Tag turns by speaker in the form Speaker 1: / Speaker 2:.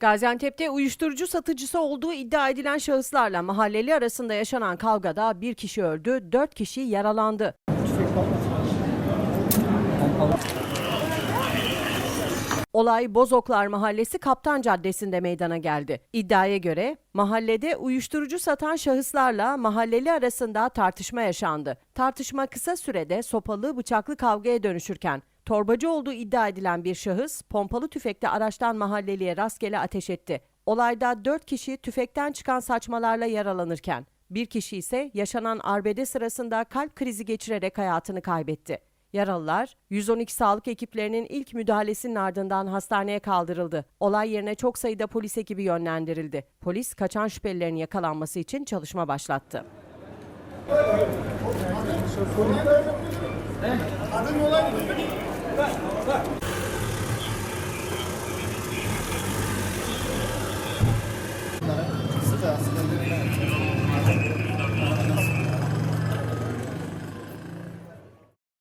Speaker 1: Gaziantep'te uyuşturucu satıcısı olduğu iddia edilen şahıslarla mahalleli arasında yaşanan kavgada bir kişi öldü, dört kişi yaralandı. Olay Bozoklar Mahallesi Kaptan Caddesi'nde meydana geldi. İddiaya göre mahallede uyuşturucu satan şahıslarla mahalleli arasında tartışma yaşandı. Tartışma kısa sürede sopalı bıçaklı kavgaya dönüşürken torbacı olduğu iddia edilen bir şahıs pompalı tüfekle araçtan mahalleliye rastgele ateş etti. Olayda 4 kişi tüfekten çıkan saçmalarla yaralanırken bir kişi ise yaşanan arbede sırasında kalp krizi geçirerek hayatını kaybetti. Yaralılar 112 sağlık ekiplerinin ilk müdahalesinin ardından hastaneye kaldırıldı. Olay yerine çok sayıda polis ekibi yönlendirildi. Polis kaçan şüphelilerin yakalanması için çalışma başlattı.
Speaker 2: 对好的